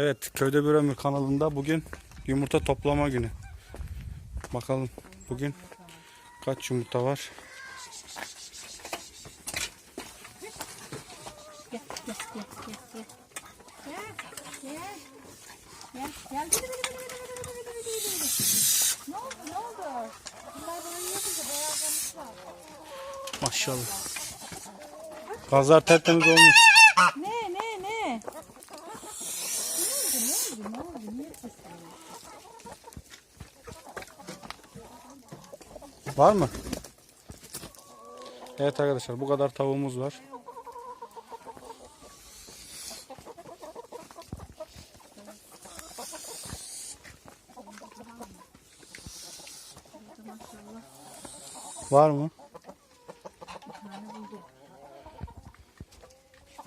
Evet Köyde Bir Ömür kanalında bugün yumurta toplama günü. Bakalım bugün kaç yumurta var. Maşallah. Gazlar tertemiz olmuş. Var mı? Evet arkadaşlar bu kadar tavuğumuz var. Var mı?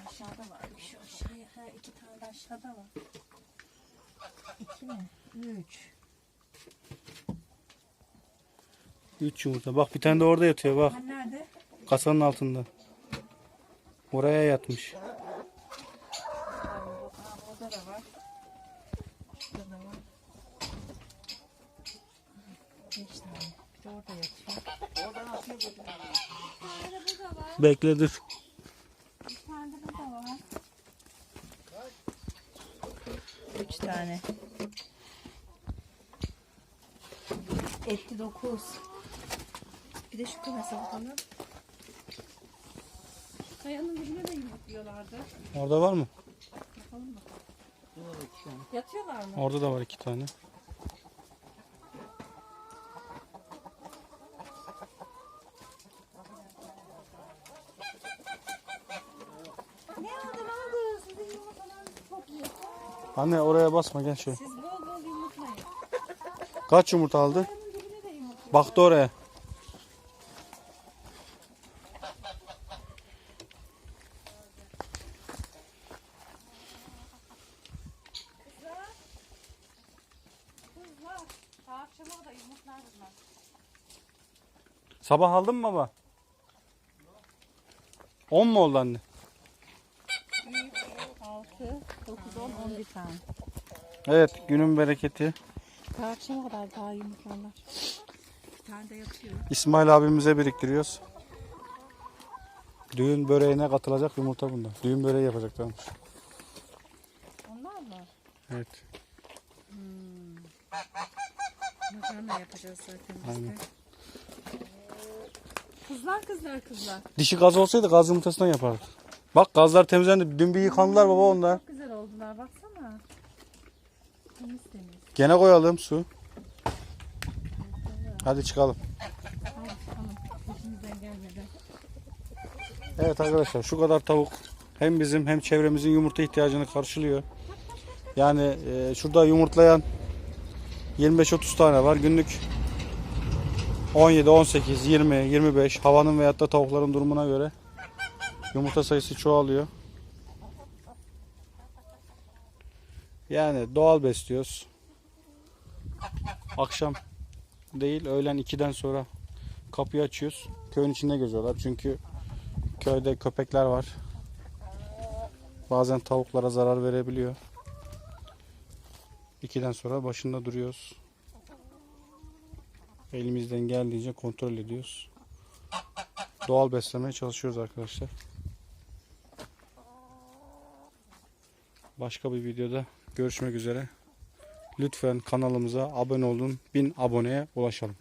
Aşağıda var. Şu aşağıya, ha iki tane de aşağıda var. İki mi? Üç. 3 yumurta. Bak bir tane de orada yatıyor bak. Nerede? Kasanın altında. Oraya yatmış. Orada da var. Şurada da var. Beş tane. Bir de orada yatıyor. Bekle dur. 3 tane. Etti 9. Bir de şu kümese bakalım. Kayanın dibine de yumurtluyorlardı. Orada var mı? Bakalım bakalım. Yatıyorlar mı? Orada da var iki tane. Anne oraya basma gel şöyle. Siz bol bol yumurtlayın. Kaç yumurta aldı? Baktı oraya. Sabah aldın mı baba? 10 mu oldu anne? 6, 9, 10, 11 tane. Evet günün bereketi. Daha akşama kadar daha yumurtlarlar. Bir tane de yatıyor. İsmail abimize biriktiriyoruz. Düğün böreğine katılacak yumurta bunda. Düğün böreği yapacaklarmış. Onlar mı? Evet. Makarna yapacağız zaten biz Aynen. de. Kızlar kızlar kızlar. Dişi gaz olsaydı gaz yumurtasından yapardık. Bak gazlar temizlendi. Dün bir yıkandılar baba onlar. Oldular baksana. Temiz temiz. Gene koyalım su. Hadi çıkalım. Hadi gelmeden. Evet arkadaşlar şu kadar tavuk hem bizim hem çevremizin yumurta ihtiyacını karşılıyor. Yani e, şurada yumurtlayan 25-30 tane var. Günlük 17, 18, 20, 25 havanın veyahut da tavukların durumuna göre yumurta sayısı çoğalıyor. Yani doğal besliyoruz. Akşam değil öğlen 2'den sonra kapıyı açıyoruz. Köyün içinde geziyorlar çünkü köyde köpekler var. Bazen tavuklara zarar verebiliyor. 2'den sonra başında duruyoruz. Elimizden geldiğince kontrol ediyoruz. Doğal beslemeye çalışıyoruz arkadaşlar. Başka bir videoda görüşmek üzere. Lütfen kanalımıza abone olun. 1000 aboneye ulaşalım.